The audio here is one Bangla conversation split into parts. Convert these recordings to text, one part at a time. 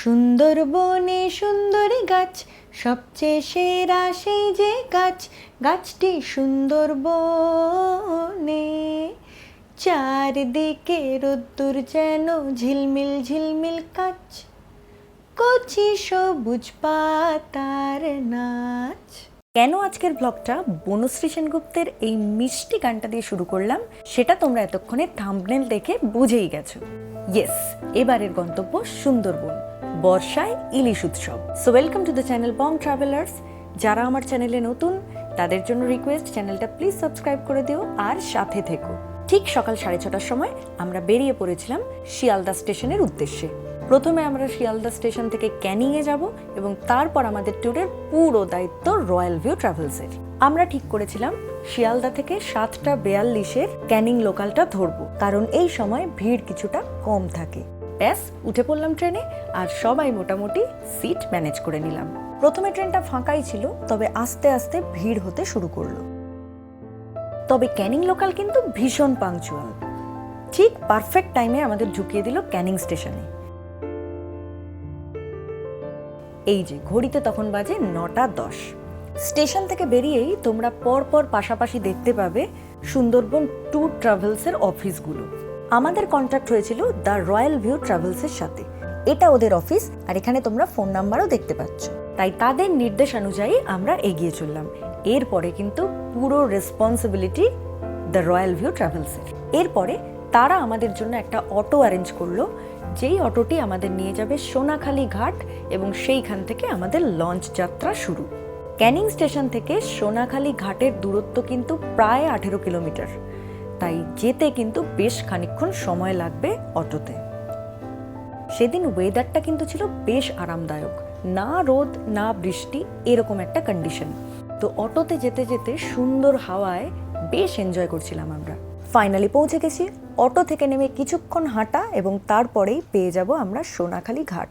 সুন্দরবনে সুন্দরী গাছ, সবচেয়ে সেরা সেই যে গাছ, গাছটি সুন্দরবনে চারদিকে রোদ্দুর যেন ঝিলমিল ঝিলমিল কাচ, কচি সবুজ পাতার নাচ। কেন আজকের ব্লগটা বনশ্রী সেনগুপ্তের এই মিষ্টি গানটা দিয়ে শুরু করলাম। সেটা তোমরা এতক্ষণে থাম্বনেল দেখে বুঝেই গেছো। ইয়েস এবারের গন্তব্য সুন্দরবন। বর্ষায় ইলিশ উৎসব। So welcome to the channel Bong travellers যারা আমার চ্যানেলে নতুন, তাদের জন্য রিকোয়েস্ট চ্যানেলটা প্লিজ সাবস্ক্রাইব করে দিও আর সাথে থেকো। ঠিক সকাল সাড়ে ছটার সময় আমরা বেরিয়ে পড়েছিলাম শিয়ালদা স্টেশনের উদ্দেশ্যে। প্রথমে আমরা শিয়ালদা স্টেশন থেকে ক্যানিংয়ে যাব এবং তারপর আমাদের ট্যুরের পুরো দায়িত্ব রয়্যাল ভিউ ট্রাভেলসের আমরা ঠিক করেছিলাম শিয়ালদা থেকে সাতটা বেয়াল্লিশের ক্যানিং লোকালটা ধরবো, কারণ এই সময় ভিড় কিছুটা কম থাকে। ব্যাস উঠে পড়লাম ট্রেনে আর সবাই মোটামুটি সিট ম্যানেজ করে নিলাম। প্রথমে ট্রেনটা ফাঁকাই ছিল, তবে আস্তে আস্তে ভিড় হতে শুরু করল। তবে ক্যানিং লোকাল কিন্তু ভীষণ পাংচুয়াল। ঠিক পারফেক্ট টাইমে আমাদের ঢুকিয়ে দিল ক্যানিং স্টেশনে। এই যে, ঘড়িতে তখন বাজে নটা দশ। স্টেশন থেকে বেরিয়েই তোমরা পর পর পাশাপাশি দেখতে পাবে সুন্দরবন ট্যুর ট্রাভেলসের অফিসগুলো। আমাদের কন্ট্যাক্ট হয়েছিল দ্য রয়্যাল ভিউ ট্রাভেলসের সাথে। এটা ওদের অফিস আর এখানে তোমরা ফোন নাম্বারও দেখতে পাচ্ছ। তাই তাদের নির্দেশ অনুযায়ী আমরা এগিয়ে চললাম। এরপরে কিন্তু পুরো রেসপন্সিবিলিটি দ্য রয়্যাল ভিউ ট্রাভেলসের এরপরে তারা আমাদের জন্য একটা অটো অ্যারেঞ্জ করল, যেই অটোটি আমাদের নিয়ে যাবে সোনাখালী ঘাট এবং সেইখান থেকে আমাদের লঞ্চ যাত্রা শুরু। ক্যানিং স্টেশন থেকে সোনাখালী ঘাটের দূরত্ব কিন্তু প্রায় আঠেরো কিলোমিটার। তাই যেতে কিন্তু বেশ খানিকক্ষণ সময় লাগবে অটোতে। সেদিন ওয়েদারটা কিন্তু ছিল বেশ আরামদায়ক। না রোদ, না বৃষ্টি, এরকম একটা কন্ডিশন তো অটোতে যেতে যেতে সুন্দর হাওয়ায় বেশ এনজয় করছিলাম আমরা। ফাইনালি পৌঁছে গেছি। অটো থেকে নেমে কিছুক্ষণ হাঁটা এবং তারপরেই পেয়ে যাব আমরা সোনাখালী ঘাট।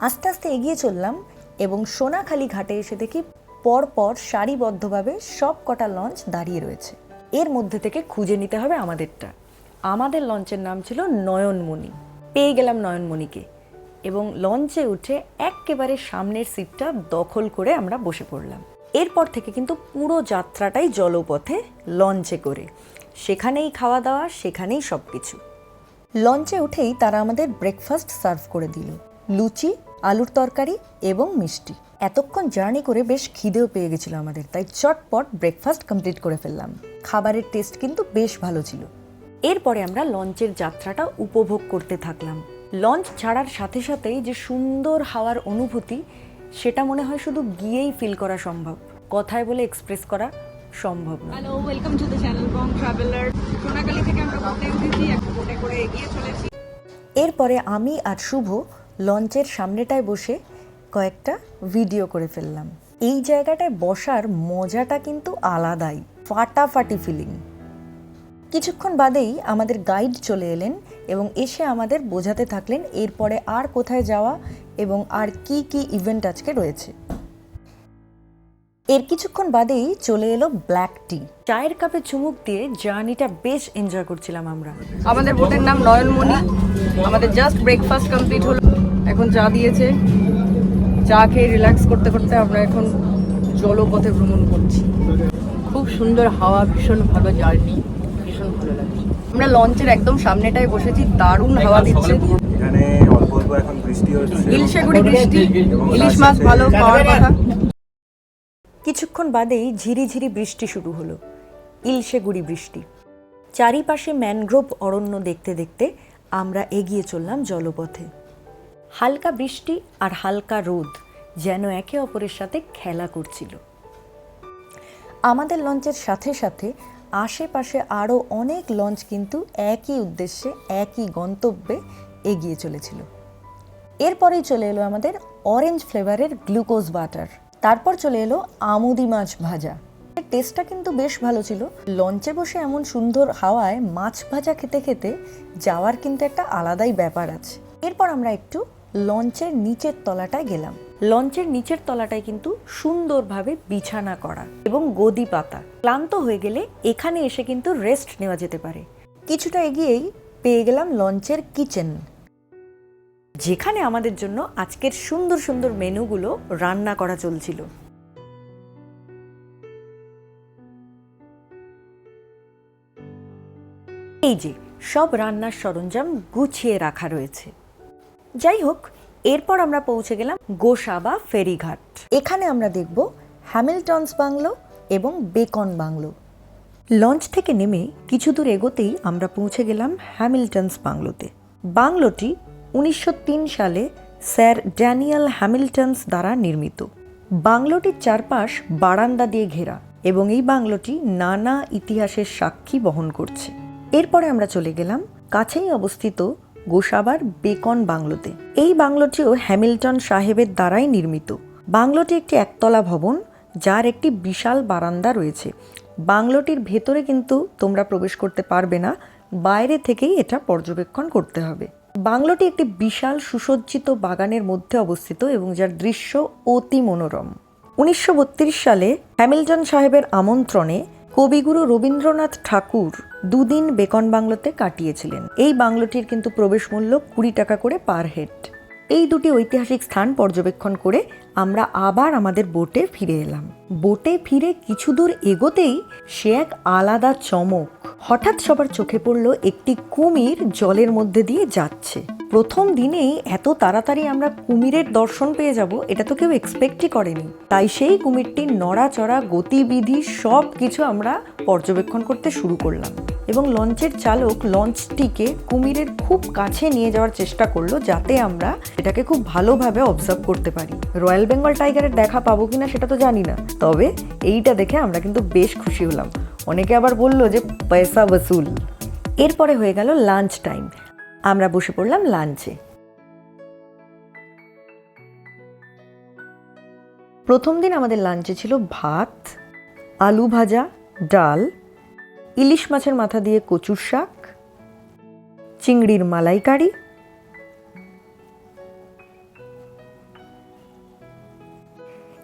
আস্তে আস্তে এগিয়ে চললাম এবং সোনাখালী ঘাটে এসে দেখি পরপর সারিবদ্ধভাবে সব কটা লঞ্চ দাঁড়িয়ে রয়েছে। এর মধ্যে থেকে খুঁজে নিতে হবে আমাদেরটা। আমাদের লঞ্চের নাম ছিল নয়নমণি। পেয়ে গেলাম নয়নমণিকে। এবং লঞ্চে উঠে একেবারে সামনের সিটটা দখল করে আমরা বসে পড়লাম। এরপর থেকে কিন্তু পুরো যাত্রাটাই জলপথে লঞ্চে করে। সেখানেই খাওয়া দাওয়া, সেখানেই সব কিছু লঞ্চে উঠেই তারা আমাদের ব্রেকফাস্ট সার্ভ করে দিল। লুচি, আলুর তরকারি এবং মিষ্টি। এতক্ষণ জার্নি করে বেশ খিদেও পেয়ে গেছিল আমাদের তাই চটপট ব্রেকফাস্ট কমপ্লিট করে ফেললাম। খাবারের টেস্ট কিন্তু বেশ ভালো ছিল। এরপরে আমরা লঞ্চের যাত্রাটা উপভোগ করতে থাকলাম। লঞ্চ ছাড়ার সাথে সাথেই যে সুন্দর হাওয়ার অনুভূতি সেটা মনে হয় শুধু গিয়েই ফিল করা সম্ভব। কথায় বলে এক্সপ্রেস করা সম্ভব না hello welcome to the channel Bong traveller Sonakhali থেকে আমরা বোটে উঠেছি? একটা বোটে করে এগিয়ে চলেছি। এরপরে আমি আর শুভ লঞ্চের সামনেটায় বসে কয়েকটা ভিডিও করে ফেললাম। এই জায়গাটায় বসার মজাটা কিন্তু আলাদাই, ফাটাফাটি ফিলিং কিছুক্ষণ বাদেই আমাদের গাইড চলে এলেন এবং এসে আমাদের বোঝাতে থাকলেন এরপরে আর কোথায় যাওয়া এবং আর কি কি ইভেন্ট আজকে রয়েছে। এর কিছুক্ষণ বাদেই চলে এলো ব্ল্যাক টি চায়ের কাপে চুমুক দিয়ে জার্নিটা বেশ এনজয় করছিলাম আমরা। আমাদের বোটের নাম নয়নমণি। আমাদের জাস্ট ব্রেকফাস্ট কমপ্লিট হলো। এখন চা দিয়েছে। চা খেয়ে রিল্যাক্স করতে করতে আমরা এখন জলপথে ভ্রমণ করছি। খুব সুন্দর হাওয়া ভীষণ ভালো জার্নি ভীষণ ভালো লাগছে। আমরা লঞ্চের একদম সামনেটায় বসেছি দারুণ হাওয়া দিচ্ছে। এখানে অল্প অল্প এখন বৃষ্টি হচ্ছে। ইলশেগুড়ি বৃষ্টি ইলিশ মাছ ভালো পাওয়ার কথা। কিছুক্ষণ বাদেই ঝিরিঝিরি বৃষ্টি শুরু হলো। ইলশেগুড়ি বৃষ্টি। চারিপাশে ম্যানগ্রোভ অরণ্য দেখতে দেখতে আমরা এগিয়ে চললাম জলপথে। হালকা বৃষ্টি আর হালকা রোদ। যেন একে অপরের সাথে খেলা করছিল। আমাদের লঞ্চের সাথে সাথে আশেপাশে আরও অনেক লঞ্চ কিন্তু একই উদ্দেশ্যে, একই গন্তব্যে এগিয়ে চলেছিল। এরপরেই চলে এলো আমাদের অরেঞ্জ ফ্লেভারের গ্লুকোজ বাটার তারপর চলে এলো আমুদি মাছ ভাজা। এর টেস্টটা কিন্তু বেশ ভালো ছিল। লঞ্চে বসে এমন সুন্দর হাওয়ায় মাছ ভাজা খেতে খেতে যাওয়ার কিন্তু একটা আলাদাই ব্যাপার আছে। এরপর আমরা একটু লঞ্চের নিচের তলাটায় গেলাম। লঞ্চের নিচের তলাটায় কিন্তু সুন্দরভাবে বিছানা করা এবং গদি পাতা। ক্লান্ত হয়ে গেলে এখানে এসে কিন্তু রেস্ট নেওয়া যেতে পারে। কিছুটা এগিয়েই পেয়ে গেলাম লঞ্চের কিচেন। যেখানে আমাদের জন্য আজকের সুন্দর সুন্দর মেনুগুলো রান্না করা চলছিল। এই যে, সব রান্নার সরঞ্জাম গুছিয়ে রাখা রয়েছে। যাই হোক এরপর আমরা পৌঁছে গেলাম গোসাবা ফেরিঘাট। এখানে আমরা দেখব হ্যামিল্টনস বাংলো এবং বেকন বাংলো। লঞ্চ থেকে নেমে কিছু দূর এগোতেই আমরা পৌঁছে গেলাম হ্যামিল্টনস বাংলোতে। বাংলোটি উনিশশো তিন সালে স্যার ড্যানিয়েল হ্যামিল্টনস দ্বারা নির্মিত। বাংলোটির চারপাশ বারান্দা দিয়ে ঘেরা এবং এই বাংলোটি নানা ইতিহাসের সাক্ষী বহন করছে। এরপরে আমরা চলে গেলাম কাছেই অবস্থিত গোসাবার বেকন বাংলোতে। এই বাংলোটিও হ্যামিল্টন সাহেবের দ্বারাই নির্মিত। বাংলোটি একটি একতলা ভবন, যার একটি বিশাল বারান্দা রয়েছে। বাংলোটির ভেতরে কিন্তু তোমরা প্রবেশ করতে পারবে না, বাইরে থেকেই এটা পর্যবেক্ষণ করতে হবে। বাংলোটি একটি বিশাল সুসজ্জিত বাগানের মধ্যে অবস্থিত এবং যার দৃশ্য অতি মনোরম। উনিশশো বত্রিশ সালে হ্যামিল্টন সাহেবের আমন্ত্রণে কবিগুরু রবীন্দ্রনাথ ঠাকুর দুদিন বেকন বাংলোতে কাটিয়েছিলেন। এই বাংলোটির কিন্তু প্রবেশ মূল্য কুড়ি টাকা করে পার হেড। এই দুটি ঐতিহাসিক স্থান পর্যবেক্ষণ করে আমরা আবার আমাদের বোটে ফিরে এলাম। বোটে ফিরে কিছু দূর এগোতেই সে এক আলাদা চমক। হঠাৎ সবার চোখে পড়ল একটি কুমির জলের মধ্যে দিয়ে যাচ্ছে। প্রথম দিনেই এত তাড়াতাড়ি আমরা কুমিরের দর্শন পেয়ে যাব, এটা তো কেউ এক্সপেক্টই করেনি। তাই সেই কুমিরটির নড়াচড়া গতিবিধি সব কিছু আমরা পর্যবেক্ষণ করতে শুরু করলাম। এবং লঞ্চের চালক লঞ্চটিকে কুমিরের খুব কাছে নিয়ে যাওয়ার চেষ্টা করল যাতে আমরা এটাকে খুব ভালোভাবে অবজার্ভ করতে পারি। রয়্যাল বেঙ্গল টাইগারের দেখা পাবো কিনা সেটা তো জানি না। তবে এইটা দেখে আমরা কিন্তু বেশ খুশি হলাম। অনেকে আবার বলল যে পয়সা বসুল এরপরে হয়ে গেল লাঞ্চ টাইম আমরা বসে পড়লাম লাঞ্চে প্রথম দিন আমাদের লাঞ্চে ছিল ভাত, আলু ভাজা, ডাল ইলিশ মাছের মাথা দিয়ে কচুর শাক, চিংড়ির মালাইকারি,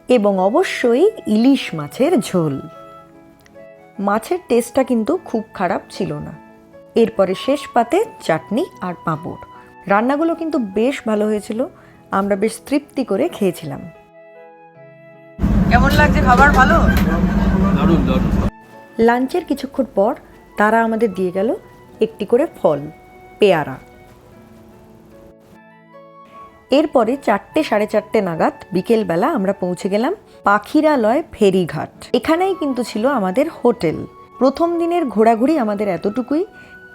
এবং অবশ্যই ইলিশ মাছের ঝোল। মাছের টেস্টটা কিন্তু খুব খারাপ ছিল না। এরপরে শেষ পাতে চাটনি আর পাঁপড়। রান্নাগুলো কিন্তু বেশ ভালো হয়েছিল। আমরা বেশ তৃপ্তি করে খেয়েছিলাম। কেমন লাগছে? খাবার ভালো? লাঞ্চের কিছুক্ষণ পর তারা আমাদের দিয়ে গেল একটি করে ফল, পেয়ারা। এরপরে চারটে, সাড়ে চারটে নাগাদ বিকেলবেলা আমরা পৌঁছে গেলাম পাখিরালয় ফেরিঘাট। এখানেই কিন্তু ছিল আমাদের হোটেল। প্রথম দিনের ঘোরাঘুরি আমাদের এতটুকুই।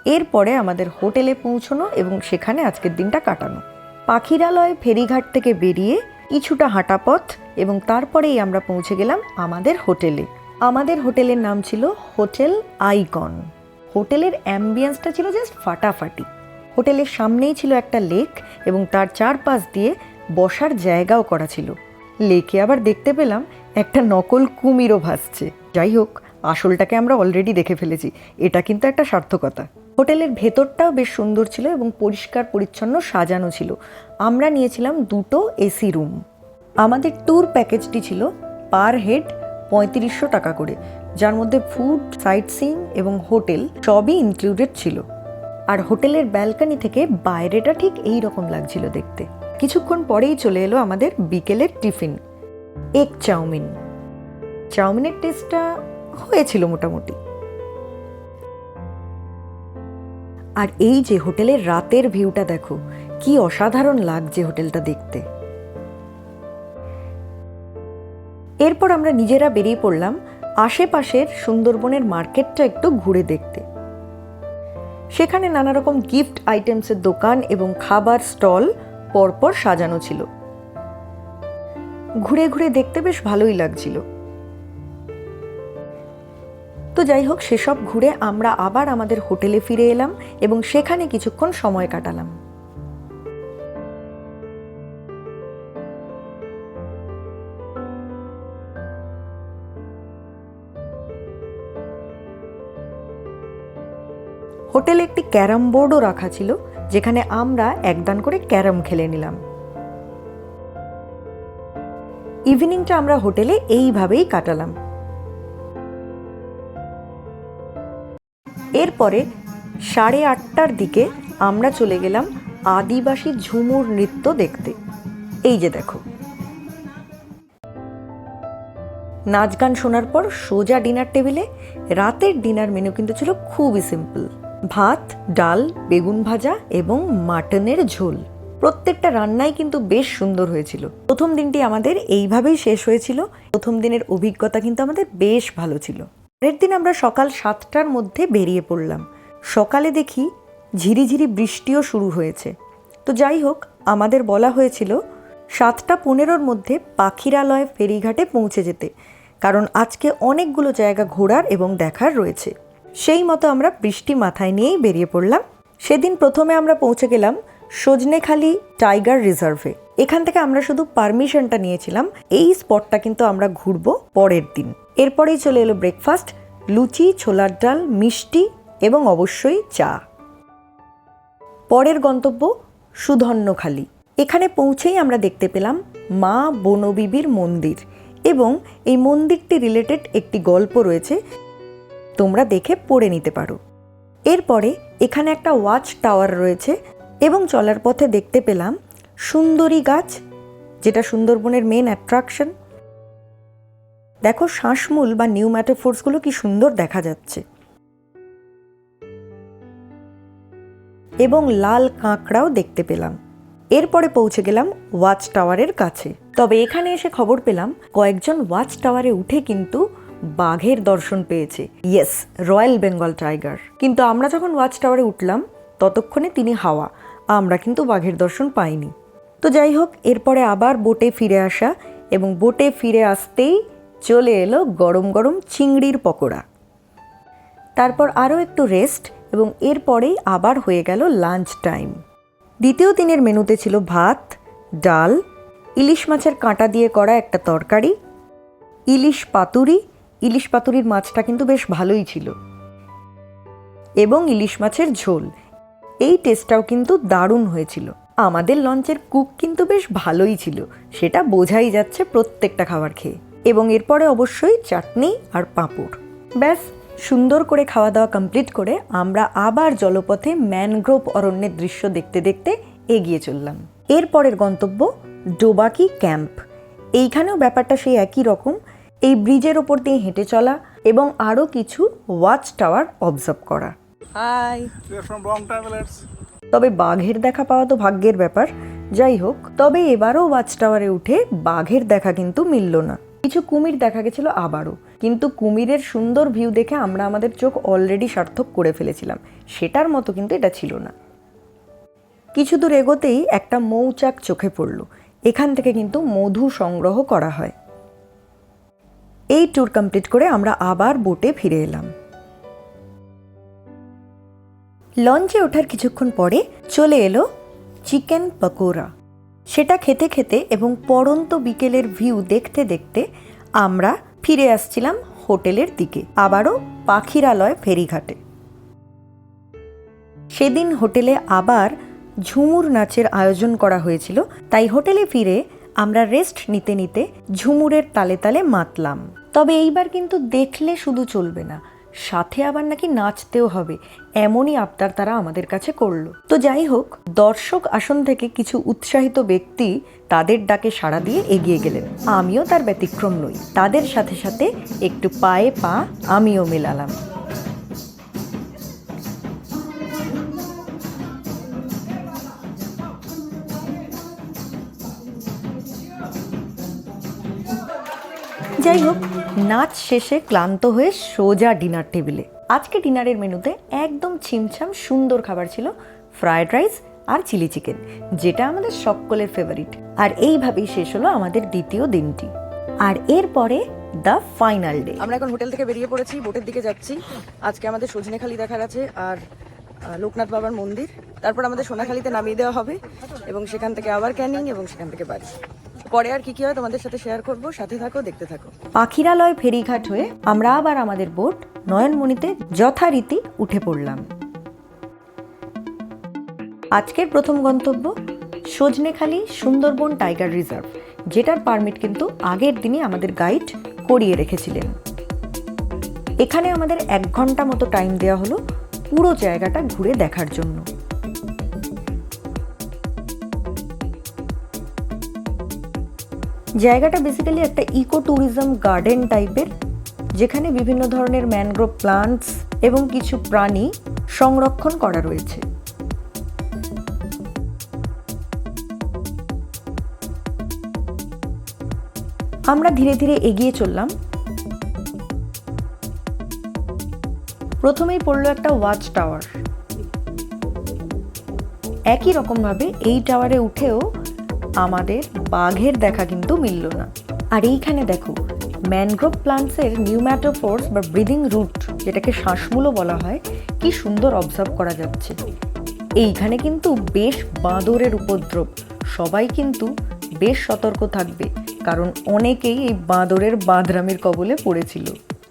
এরপরে আমাদের হোটেলে পৌঁছনো এবং সেখানে আজকের দিনটা কাটানো। পাখিরালয় ফেরিঘাট থেকে বেরিয়ে কিছুটা হাঁটা পথ এবং তারপরেই আমরা পৌঁছে গেলাম আমাদের হোটেলে। আমাদের হোটেলের নাম ছিল হোটেল আইকন। হোটেলের অ্যাম্বিয়েন্সটা ছিল জাস্ট ফাটাফাটি। হোটেলের সামনেই ছিল একটা লেক এবং তার চারপাশ দিয়ে বসার জায়গাও করা ছিল। লেকে আবার দেখতে পেলাম একটা নকল কুমিরও ভাসছে। যাই হোক, আসলটাকে আমরা অলরেডি দেখে ফেলেছি। এটা কিন্তু একটা সার্থকতা। হোটেলের ভেতরটাও বেশ সুন্দর ছিল এবং পরিষ্কার পরিচ্ছন্ন সাজানো ছিল। আমরা নিয়েছিলাম দুটো এসি রুম। আমাদের ট্যুর প্যাকেজটি ছিল পার হেড পঁয়ত্রিশশো টাকা করে, যার মধ্যে ফুড সাইট সিইং এবং হোটেল সবই ইনক্লুডেড ছিল। আর হোটেলের ব্যালকনি থেকে বাইরেটা ঠিক এই রকম লাগছিল দেখতে। কিছুক্ষণ পরেই চলে এলো আমাদের বিকেলের টিফিন এগ চাউমিন চাউমিনের টেস্টটা হয়েছিল মোটামুটি। আর এই যে হোটেলের রাতের ভিউটা দেখো, কি অসাধারণ লাগছে হোটেলটা দেখতে। এরপর আমরা নিজেরা বেরিয়ে পড়লাম আশেপাশের সুন্দরবনের মার্কেটটা একটু ঘুরে দেখতে। সেখানে নানা রকম গিফট আইটেমসের দোকান এবং খাবার স্টল পরপর সাজানো ছিল। ঘুরে ঘুরে দেখতে বেশ ভালোই লাগছিল। তো যাই হোক, সেসব ঘুরে আমরা আবার আমাদের হোটেলে ফিরে এলাম এবং সেখানে কিছুক্ষণ সময় কাটালাম। হোটেলে একটি ক্যারাম বোর্ডও রাখা ছিল, যেখানে আমরা একদান করে ক্যারাম খেলে নিলাম। ইভিনিংটা আমরা হোটেলে এইভাবেই কাটালাম। এরপরে সাড়ে আটটার দিকে আমরা চলে গেলাম আদিবাসী ঝুমুর নৃত্য দেখতে। এই যে দেখো। নাচ গান শোনার পর সোজা ডিনার টেবিলে, রাতের ডিনার মেনু কিন্তু ছিল খুবই সিম্পল। ভাত, ডাল, বেগুন ভাজা এবং মাটনের ঝোল। প্রত্যেকটা রান্নাই কিন্তু বেশ সুন্দর হয়েছিল। প্রথম দিনটি আমাদের এইভাবেই শেষ হয়েছিল। প্রথম দিনের অভিজ্ঞতা কিন্তু আমাদের বেশ ভালো ছিল। পরের দিন আমরা সকাল সাতটার মধ্যে বেরিয়ে পড়লাম। সকালে দেখি ঝিরিঝিরি বৃষ্টিও শুরু হয়েছে। তো যাই হোক, আমাদের বলা হয়েছিল সাতটা পনেরোর মধ্যে পাখিরালয় ফেরিঘাটে পৌঁছে যেতে। কারণ আজকে অনেকগুলো জায়গা ঘোরার এবং দেখার রয়েছে। সেই মতো আমরা বৃষ্টি মাথায় নিয়েই বেরিয়ে পড়লাম। সেদিন প্রথমে আমরা পৌঁছে গেলাম সজনেখালি টাইগার রিজার্ভে। এখান থেকে আমরা শুধু পারমিশনটা নিয়েছিলাম, এই স্পটটা কিন্তু আমরা ঘুরবো পরের দিন। এরপরেই চলে এলো ব্রেকফাস্ট, লুচি, ছোলার ডাল, মিষ্টি এবং অবশ্যই চা। পরের গন্তব্য সুধন্যখালি। এখানে পৌঁছেই আমরা দেখতে পেলাম মা বনবিবির মন্দির এবং এই মন্দিরটি রিলেটেড একটি গল্প রয়েছে তোমরা দেখে পড়ে নিতে পারো। এরপরে এখানে একটা ওয়াচ টাওয়ার রয়েছে এবং চলার পথে দেখতে পেলাম সুন্দরী গাছ, যেটা সুন্দরবনের মেন অ্যাট্রাকশন। দেখো শ্বাসমূল বা নিউ ম্যাটোফোর্সগুলো কি সুন্দর দেখা যাচ্ছে। এবং লাল কাঁকড়াও দেখতে পেলাম। এরপরে পৌঁছে গেলাম ওয়াচ টাওয়ারের কাছে। তবে এখানে এসে খবর পেলাম কয়েকজন ওয়াচ টাওয়ারে উঠে কিন্তু বাঘের দর্শন পেয়েছে। ইয়েস রয়্যাল বেঙ্গল টাইগার কিন্তু আমরা যখন ওয়াচ টাওয়ারে উঠলাম, ততক্ষণে তিনি হাওয়া। আমরা কিন্তু বাঘের দর্শন পাইনি। তো যাই হোক, এরপরে আবার বোটে ফিরে আসা এবং বোটে ফিরে আসতেই চলে এলো গরম গরম চিংড়ির পকোড়া। তারপর আরও একটু রেস্ট এবং এরপরেই আবার হয়ে গেল লাঞ্চ টাইম দ্বিতীয় দিনের মেনুতে ছিল ভাত, ডাল, ইলিশ মাছের কাঁটা দিয়ে করা একটা তরকারি, ইলিশ পাতুরি ইলিশ পাতুরির মাছটা কিন্তু বেশ ভালোই ছিল। এবং ইলিশ মাছের ঝোল, এই টেস্টটাও কিন্তু দারুণ হয়েছিল। আমাদের লঞ্চের কুক কিন্তু বেশ ভালোই ছিল, সেটা বোঝাই যাচ্ছে প্রত্যেকটা খাবার খেয়ে। এবং এরপরে অবশ্যই চাটনি আর পাঁপড়। ব্যাস, সুন্দর করে খাওয়া দাওয়া কমপ্লিট করে আমরা আবার জলপথে ম্যানগ্রোভ অরণ্যের দৃশ্য দেখতে দেখতে এগিয়ে চললাম। এরপরের গন্তব্য ডোবাকি ক্যাম্প। এইখানেও ব্যাপারটা সেই একই রকম এই ব্রিজের ওপর দিয়ে হেঁটে চলা এবং আরও কিছু ওয়াচ টাওয়ার অবজার্ভ করা। হাই. তবে বাঘের দেখা পাওয়া তো ভাগ্যের ব্যাপার। যাই হোক তবে এবারও ওয়াচ টাওয়ারে উঠে বাঘের দেখা কিন্তু মিলল না। কিছু কুমির দেখা গেছিল আবারও। কিন্তু কুমিরের সুন্দর ভিউ দেখে আমরা আমাদের চোখ অলরেডি সার্থক করে ফেলেছিলাম। সেটার মতো কিন্তু এটা ছিল না। কিছু দূর এগোতেই একটা মৌচাক চোখে পড়ল। এখান থেকে কিন্তু মধু সংগ্রহ করা হয়। এই ট্যুর কমপ্লিট করে আমরা আবার বোটে ফিরে এলাম। লঞ্চে ওঠার কিছুক্ষণ পরে চলে এলো চিকেন পকোড়া। সেটা খেতে খেতে এবং পড়ন্ত বিকেলের ভিউ দেখতে দেখতে আমরা ফিরে আসছিলাম হোটেলের দিকে, আবারও পাখিরালয় ফেরিঘাটে। সেদিন হোটেলে আবার ঝুমুর নাচের আয়োজন করা হয়েছিল, তাই হোটেলে ফিরে আমরা রেস্ট নিতে নিতে ঝুমুরের তালে তালে মাতলাম। তবে এইবার কিন্তু দেখলে শুধু চলবে না, সাথে আবার নাকি নাচতেও হবে, এমনই আবদার তারা আমাদের কাছে করল। তো যাই হোক, দর্শক আসন থেকে কিছু উৎসাহিত ব্যক্তি তাদের ডাকে সাড়া দিয়ে এগিয়ে গেলেন। আমিও তার ব্যতিক্রম নই, তাদের সাথে সাথে একটু পায়ে পা আমিও মেলালাম। যাই হোক নাচ শেষে ক্লান্ত হয়ে সোজা ডিনার টেবিলে। আজকে ডিনারের মেনুতে একদম ছিমছাম সুন্দর খাবার ছিল ফ্রায়েড রাইস আর চিলি চিকেন, যেটা আমাদের সকলের ফেভারিট আর এইভাবেই শেষ হলো আমাদের দ্বিতীয় দিনটি। আর এরপরে দ্য ফাইনাল ডে আমরা এখন হোটেল থেকে বেরিয়ে পড়েছি, বোটের দিকে যাচ্ছি। আজকে আমাদের সজনেখালি দেখার আছে আর লোকনাথ বাবার মন্দির। তারপর আমাদের সোনাখালিতে নামিয়ে দেওয়া হবে এবং সেখান থেকে আবার ক্যানিং এবং সেখান থেকে বাড়ি। পরে আর কি কি হয় তোমাদের সাথে শেয়ার করব, সাথে থাকো, দেখতে থাকো। পাখিরালয় ফেরিঘাট হয়ে আমরা আবার আমাদের বোট নয়নমণিতে যথারীতি উঠে পড়লাম। আজকের প্রথম গন্তব্য সজনেখালি সুন্দরবন টাইগার রিজার্ভ, যেটার পারমিট কিন্তু আগের দিনই আমাদের গাইড করিয়ে রেখেছিলেন। এখানে আমাদের এক ঘণ্টা মতো টাইম দেওয়া হলো পুরো জায়গাটা ঘুরে দেখার জন্য। জায়গাটা বেসিক্যালি একটা ইকো ট্যুরিজম গার্ডেন টাইপের যেখানে বিভিন্ন ধরনের ম্যানগ্রোভ প্লান্টস এবং কিছু প্রাণী সংরক্ষণ করা রয়েছে। আমরা ধীরে ধীরে এগিয়ে চললাম। প্রথমেই পড়ল একটা ওয়াচ টাওয়ার একই রকমভাবে এই টাওয়ারে উঠেও আমাদের বাঘের দেখা কিন্তু মিলল না। আর এইখানে দেখো ম্যানগ্রোভ প্লান্টসের নিউম্যাটোফোর্স বা ব্রিদিং রুট যেটাকে শ্বাসমূলও বলা হয়, কি সুন্দর অবজার্ভ করা যাচ্ছে। এইখানে কিন্তু বেশ বাঁদরের উপদ্রব, সবাই কিন্তু বেশ সতর্ক থাকবে, কারণ অনেকেই এই বাঁদরের বাঁদরামির কবলে পড়েছিল।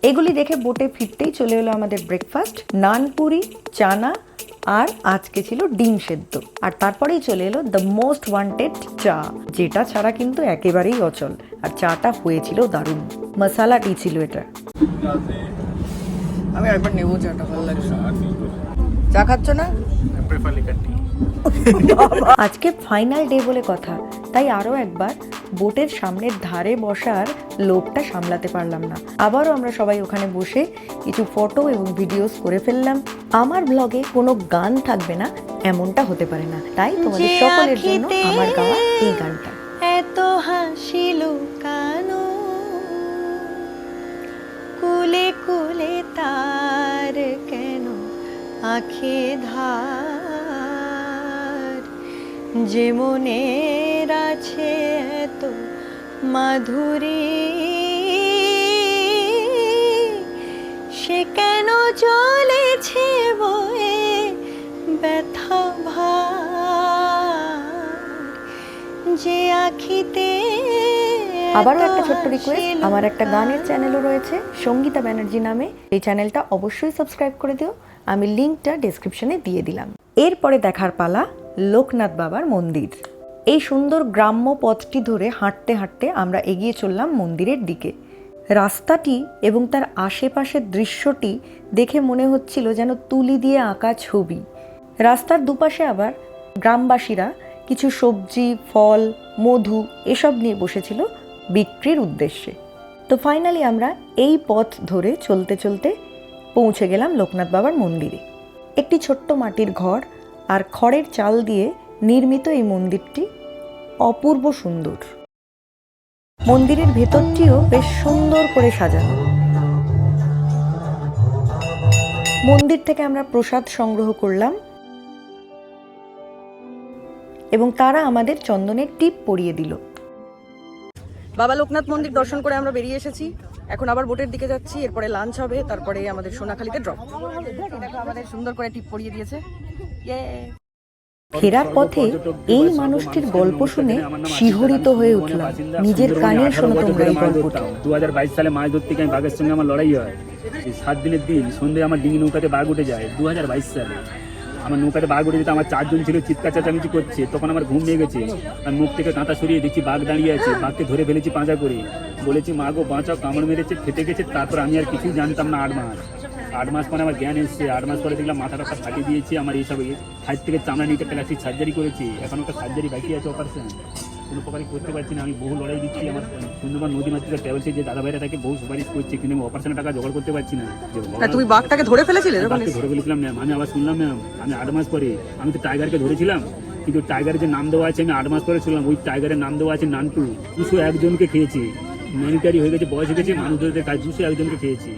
এগুলি দেখে বোটে ফিরতেই চলে এলো আমাদের ব্রেকফাস্ট নানপুরি, চানা আর আজকে ছিল ডিম সেদ্ধ। আর তারপরেই চলে এলো দ্য মোস্ট ওয়ান্টেড চা যেটা ছাড়া কিন্তু একেবারেই অচল। আর চাটা হয়েছিল দারুণ। মশালা টি ছিল এটা? আমি একবার নেব চাটা ভালো লাগছে। চা খাচ্ছ না? আজকে ফাইনাল ডে বলে কথা। তাই আরও একবার বোটের সামনের ধারে বসার লোভটা সামলাতে পারলাম না। আবারও আমরা সবাই ওখানে বসে কিছু ফটো এবং ভিডিওস করে ফেললাম। আমার ব্লগে কোনো গান থাকবে না এমনটা হতে পারে না। তাই তোমাদের সকলের জন্য আমার গাওয়া এই গানটা। এত হাসি লুকানো কুলে কুলে তার কেন আখে ধার? যে মনের আছে এত মাধুরী। সে কেন চলেছে বয়ে ব্যথা যে আখিতে আবারও একটা ছোট্ট রিকোয়েস্ট আমার একটা গানের চ্যানেলও রয়েছে সঙ্গীতা ব্যানার্জি নামে। এই চ্যানেলটা অবশ্যই সাবস্ক্রাইব করে দিও আমি লিঙ্কটা ডেসক্রিপশনে দিয়ে দিলাম। এরপরে দেখার পালা লোকনাথ বাবার মন্দির। এই সুন্দর গ্রাম্য পথটি ধরে হাঁটতে হাঁটতে আমরা এগিয়ে চললাম মন্দিরের দিকে। রাস্তাটি এবং তার আশেপাশের দৃশ্যটি দেখে মনে হচ্ছিল যেন তুলি দিয়ে আঁকা ছবি। রাস্তার দুপাশে আবার গ্রামবাসীরা কিছু সবজি, ফল, মধু এসব নিয়ে বসেছিল বিক্রির উদ্দেশ্যে। তো ফাইনালি আমরা এই পথ ধরে চলতে চলতে পৌঁছে গেলাম লোকনাথ বাবার মন্দিরে। একটি ছোট্ট মাটির ঘর আর খড়ের চাল দিয়ে নির্মিত এই মন্দিরটি অপূর্ব সুন্দর। মন্দিরের ভেতরটিও বেশ সুন্দর করে সাজানো। মন্দির থেকে আমরা প্রসাদ সংগ্রহ করলাম। এবং তারা আমাদের চন্দনের টিপ পরিয়ে দিল। বাবা লোকনাথ মন্দির দর্শন করে আমরা বেরিয়ে এসেছি। এখন আবার বোটের দিকে যাচ্ছি এরপরে লাঞ্চ হবে তারপরে আমাদের সোনাখালিতে ড্রপ দেখো আমাদের সুন্দর করে টিপ পরিয়ে দিয়েছে! ফেরার পথে এই মানুষটির গল্প শুনে শিহরিত হয়ে উঠলাম। নিজের কানে শোনো গল্পটা। দু হাজার বাইশ সালে মাছ ধরতে গিয়ে বাঘের সঙ্গে আমার লড়াই হয়। এই সাত দিনের দিন সন্ধ্যে আমার ডিঙি নৌকাতে বাঘ উঠে যায় দু হাজার বাইশ সালে। আমার নৌকাতে বাঘ উঠে যেতে আমার চারজন ছিল, চিৎকার চেঁচামেচি করছে। তখন আমার ঘুম নিয়ে গেছে। আমি মুখ থেকে কাঁথা সরিয়ে দেখছি বাঘ দাঁড়িয়ে আছে। বাঘকে ধরে ফেলেছি পাঁজা করে। বলেছি, মা গো, বাঁচাও, কামড় মেরেছে খেতে গেছে, তারপর আমি আর কিছুই জানতাম না, আট মাস। আট মাস পরে আমার জ্ঞান এসছে। আট মাস পরে দেখলাম মাথা টাথা ফাটিয়ে দিয়েছি আমার এইসব সাইড থেকে চামড়া নিতে প্লাস্টিক সার্জারি করেছি। এখন একটা সার্জারি বাকি আছে অপারেশন কোনো প্রকারই করতে পারছি না আমি বহু লড়াই দিচ্ছি। আমার সুন্দরবন নদী মাতৃকা ট্রাভেলসে যে দাদা ভাইরা তাকে বহু সুপারিশ করছে কিন্তু আমি অপারেশনের টাকা জোগাড় করতে পারছি না। তুমি বাঘটাকে ধরে ফেলেছিলে ধরে ফেলেছিলাম ম্যাম আমি আবার শুনলাম ম্যাম আমি আট মাস পরে আমি তো টাইগারকে ধরেছিলাম কিন্তু টাইগারের যে নাম দেওয়া আছে আমি আট মাস পরে শুনলাম ওই টাইগারের নাম দেওয়া আছে নান্টু। দুশো একজনকে খেয়েছি। মিলিটারি হয়ে গেছে বয়স হয়ে গেছে মানুষদের কাজ দুশো একজনকে খেয়েছি।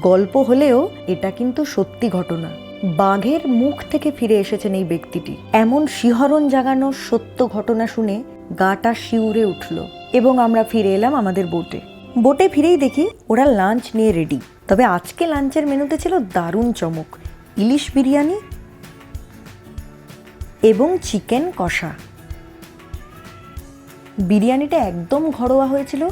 গল্প হলেও এটা কিন্তু সত্যি ঘটনা। বাঘের মুখ থেকে ফিরে এসেছেন এই ব্যক্তিটি। এমন শিহরণ জাগানো সত্য ঘটনা শুনে গাটা শিউরে উঠল এবং আমরা ফিরে এলাম আমাদের বোটে। বোটে ফিরেই দেখি ওরা লাঞ্চ নিয়ে রেডি। তবে আজকে লাঞ্চের মেনুতে ছিল দারুণ চমক, ইলিশ বিরিয়ানি এবং চিকেন কষা। বিরিয়ানিটা একদম ঘরোয়া হয়েছিল,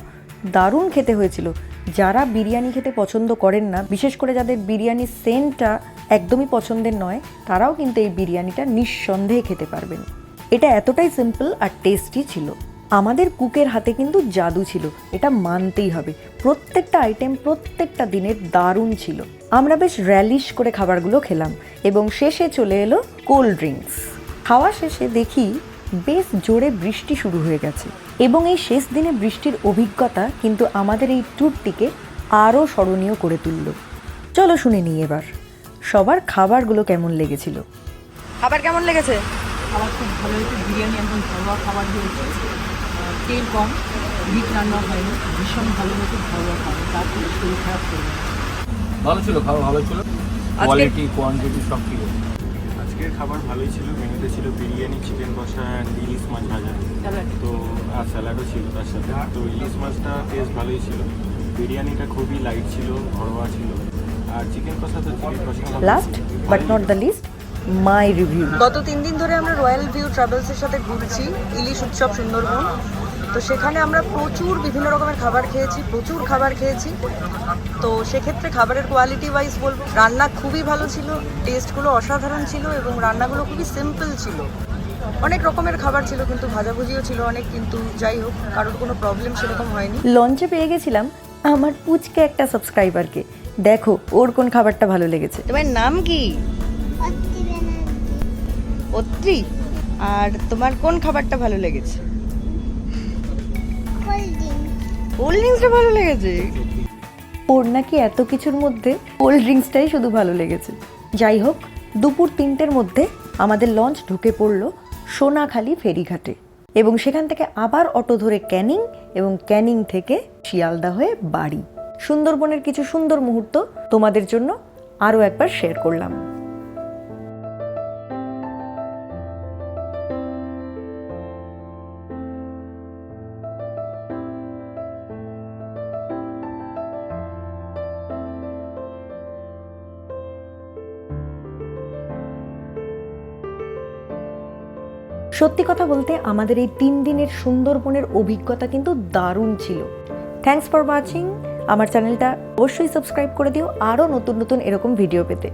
দারুণ খেতে হয়েছিল। যারা বিরিয়ানি খেতে পছন্দ করেন না, বিশেষ করে যাদের বিরিয়ানির সেন্টটা একদমই পছন্দের নয়, তারাও কিন্তু এই বিরিয়ানিটা নিঃসন্দেহে খেতে পারবেন। এটা এতটাই সিম্পল আর টেস্টি ছিল। আমাদের কুকের হাতে কিন্তু জাদু ছিল, এটা মানতেই হবে। প্রত্যেকটা আইটেম প্রত্যেকটা দিনের দারুণ ছিল। আমরা বেশ র্যালিশ করে খাবারগুলো খেলাম এবং শেষে চলে এলো কোল্ড ড্রিঙ্কস খাওয়া শেষে দেখি বেশ জোরে বৃষ্টি শুরু হয়ে গেছে। এবং এই শেষ দিনে বৃষ্টির অভিজ্ঞতা কিন্তু আমাদের এই ট্যুরটিকে আরও স্মরণীয় করে তুলল। চলো শুনে নিই এবার সবার খাবারগুলো কেমন লেগেছিল? খাবার কেমন লেগেছে? খাবার খুব ভালো হয়েছে। বিরিয়ানি একদম ঘরোয়া খাবার হয়েছে তেল কম ভিট রান্না হয়নি। ভীষণ ভালো হয়েছে ঘরোয়া খাবার। তারপরে শরীর খারাপ করবে ভালো ছিল খাওয়া ভালো ছিল। কোয়ালিটি কোয়ান্টিটি সব ঠিক আছে আজকের খাবার ভালোই ছিল মেনুতে ছিল বিরিয়ানি চিকেন কষা অ্যান্ড ইলিশ মাছ ভাজা। তো আর স্যালাডও ছিল তার সাথে। তো ইলিশ মাছটা টেস্ট ভালোই ছিল। বিরিয়ানিটা খুবই লাইট ছিল ঘরোয়া ছিল। আর চিকেন কষা তো চিকেন কষা last but not the least my review গত তিন দিন ধরে আমরা রয়্যাল ভিউ ট্রাভেলসের সাথে ঘুরছি। ইলিশ উৎসব সুন্দরবন। তো সেখানে আমরা প্রচুর বিভিন্ন রকমের খাবার খেয়েছি প্রচুর খাবার খেয়েছি। তো সেক্ষেত্রে খাবারের কোয়ালিটি ওয়াইজ বলব রান্না খুবই ভালো ছিল টেস্টগুলো অসাধারণ ছিল এবং রান্নাগুলো খুবই সিম্পল ছিল। অনেক রকমের খাবার ছিল কিন্তু ভাজাভুজিও ছিল অনেক কিন্তু যাই হোক কারোর কোনো প্রবলেম সেরকম হয়নি। লঞ্চে পেয়ে গেছিলাম আমার পুচকে একটা সাবস্ক্রাইবারকে দেখো ওর কোন খাবারটা ভালো লেগেছে। তোমার নাম কি? অত্রি? আর তোমার কোন খাবারটা ভালো লেগেছে? কোল্ড ড্রিঙ্কসটা ভালো লেগেছে। ওর নাকি এত কিছুর মধ্যে কোল্ড ড্রিঙ্কসটাই শুধু ভালো লেগেছে। যাই হোক, দুপুর তিনটের মধ্যে আমাদের লঞ্চ ঢুকে পড়ল সোনাখালি ফেরিঘাটে এবং সেখান থেকে আবার অটো ধরে ক্যানিং এবং ক্যানিং থেকে শিয়ালদা হয়ে বাড়ি। সুন্দরবনের কিছু সুন্দর মুহূর্ত তোমাদের জন্য আরও একবার শেয়ার করলাম। সত্যি কথা বলতে আমাদের এই তিন দিনের সুন্দরবনের অভিজ্ঞতা কিন্তু দারুণ ছিল। থ্যাংকস ফর ওয়াচিং আমার চ্যানেলটা অবশ্যই সাবস্ক্রাইব করে দিও। আরও নতুন নতুন এরকম ভিডিও পেতে।